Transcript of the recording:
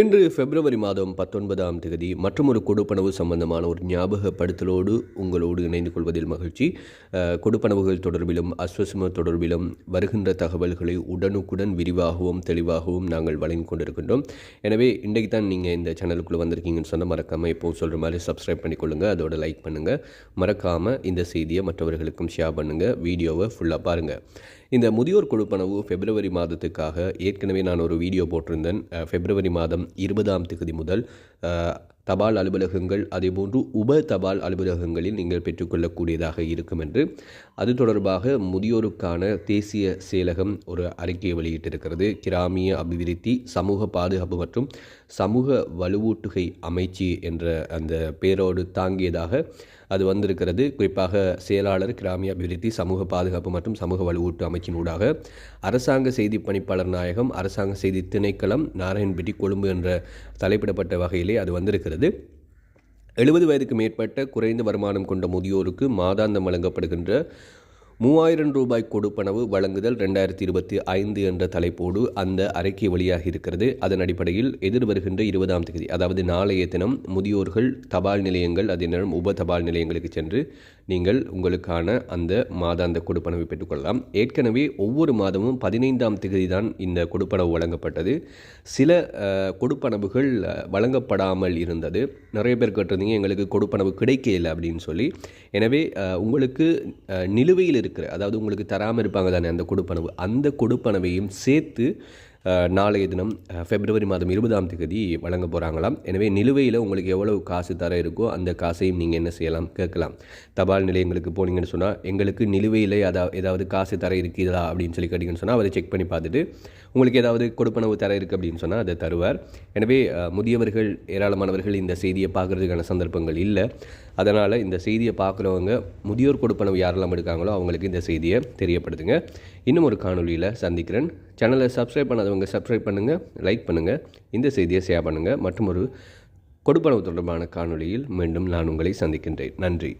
இன்று பிப்ரவரி மாதம் பத்தொன்பதாம் தேதி மற்றும் ஒரு கொடுப்பனவு சம்பந்தமான ஒரு ஞாபகப்படுத்தலோடு உங்களோடு இணைந்து கொள்வதில் மகிழ்ச்சி. கொடுப்பனவுகள் தொடர்பிலும் அஸ்வசம தொடர்பிலும் வருகின்ற தகவல்களை உடனுக்குடன் விரிவாகவும் தெளிவாகவும் நாங்கள் வழங்கிக் கொண்டிருக்கின்றோம். எனவே இன்றைக்கு தான் நீங்கள் இந்த சேனலுக்குள்ளே வந்திருக்கீங்கன்னு சொன்ன மறக்காமல் இப்போ சொல்கிற மாதிரி சப்ஸ்கிரைப் பண்ணிக்கொள்ளுங்கள் அதோட லைக் பண்ணுங்கள் மறக்காமல் இந்த செய்தியை மற்றவர்களுக்கும் ஷேர் பண்ணுங்கள் வீடியோவை ஃபுல்லாக பாருங்கள் இந்த முதியோர் கொடுப்பனவு பிப்ரவரி மாதத்துக்காக ஏற்கனவே நான் ஒரு வீடியோ போட்டிருந்தேன். பிப்ரவரி மாதம் இருபதாம் தேதி முதல் தபால் அலுவலகங்கள் அதேபோன்று உப தபால் அலுவலகங்களில் நீங்கள் பெற்றுக்கொள்ளக்கூடியதாக இருக்கும் என்று அது தொடர்பாக முதியோருக்கான தேசிய செயலகம் ஒரு அறிக்கையை வெளியிட்டிருக்கிறது. கிராமிய அபிவிருத்தி சமூக பாதுகாப்பு மற்றும் சமூக வலுவூட்டுகை அமைச்சு என்ற அந்த பேரோடு தாங்கியதாக அது வந்திருக்கிறது. குறிப்பாக செயலாளர் கிராமிய அபிவிருத்தி சமூக பாதுகாப்பு மற்றும் சமூக வலுவூட்டு அமைச்சினூடாக அரசாங்க செய்தி பணிப்பாளர் நாயகம் அரசாங்க செய்தி திணைக்களம் நாராயண்பேட்டி கொழும்பு என்ற தலைப்பிடப்பட்ட வகையிலே அது வந்திருக்கிறது. எழுபது வயதுக்கு மேற்பட்ட குறைந்த வருமானம் கொண்ட முதியோருக்கு மாதாந்தம் வழங்கப்படுகின்ற மூவாயிரம் ரூபாய் கொடுப்பனவு வழங்குதல் ரெண்டாயிரத்தி இருபத்தி ஐந்து என்ற தலைப்போடு அந்த அறிக்கை வெளியாகி இருக்கிறது. அதன் அடிப்படையில் எதிர் வருகின்ற இருபதாம் தேதி அதாவது நாளைய தினம் முதியோர்கள் தபால் நிலையங்கள் அதே நேரம் உப தபால் நிலையங்களுக்கு சென்று நீங்கள் உங்களுக்கான அந்த மாதாந்த கொடுப்பனவை பெற்றுக்கொள்ளலாம். ஏற்கனவே ஒவ்வொரு மாதமும் பதினைந்தாம் தேதி தான் இந்த கொடுப்பனவு வழங்கப்பட்டது. சில கொடுப்பனவுகள் வழங்கப்படாமல் இருந்தது. நிறைய பேர் கேட்டிருந்தீங்க எங்களுக்கு கொடுப்பனவு கிடைக்கல அப்படின்னு சொல்லி. எனவே உங்களுக்கு நிலுவையில் இருக்கிற அதாவது உங்களுக்கு தராமல் இருப்பாங்க தானே அந்த கொடுப்பனவு. அந்த கொடுப்பனவையும் சேர்த்து நாளைய தினம் பிப்ரவரி மாதம் இருபதாம் தேதி வழங்க போகிறாங்களாம் எனவே நிலுவையில் உங்களுக்கு எவ்வளவு காசு தர இருக்கோ அந்த காசையும் நீங்கள் என்ன செய்யலாம்? கேட்கலாம். தபால் நிலையங்களுக்கு போனீங்கன்னு சொன்னால் எங்களுக்கு நிலுவையில் அதாவது ஏதாவது காசு தர இருக்குதா அப்படின்னு சொல்லி கேட்டிங்கன்னு சொன்னால் அதை செக் பண்ணி பார்த்துட்டு உங்களுக்கு ஏதாவது கொடுப்பனவு தர இருக்குது அப்படின்னு சொன்னால் அதை தருவார். எனவே முதியவர்கள் ஏராளமானவர்கள் இந்த செய்தியை பார்க்குறதுக்கான சந்தர்ப்பங்கள் இல்லை. அதனால் இந்த செய்தியை பார்க்குறவங்க முதியோர் கொடுப்பனவு யாரெல்லாம் எடுக்காங்களோ அவங்களுக்கு இந்த செய்தியை தெரியப்படுத்துங்க. இன்னும் ஒரு காணொளியில் சந்திக்கிறேன். சேனலை சப்ஸ்கிரைப் பண்ணாதவங்க சப்ஸ்கிரைப் பண்ணுங்கள் லைக் பண்ணுங்கள் இந்த செய்தியை ஷேர் பண்ணுங்கள் மற்றும் ஒரு கொடுப்பனவு தொடர்பான காணொளியில் மீண்டும் நான் உங்களை சந்திக்கின்றேன். நன்றி.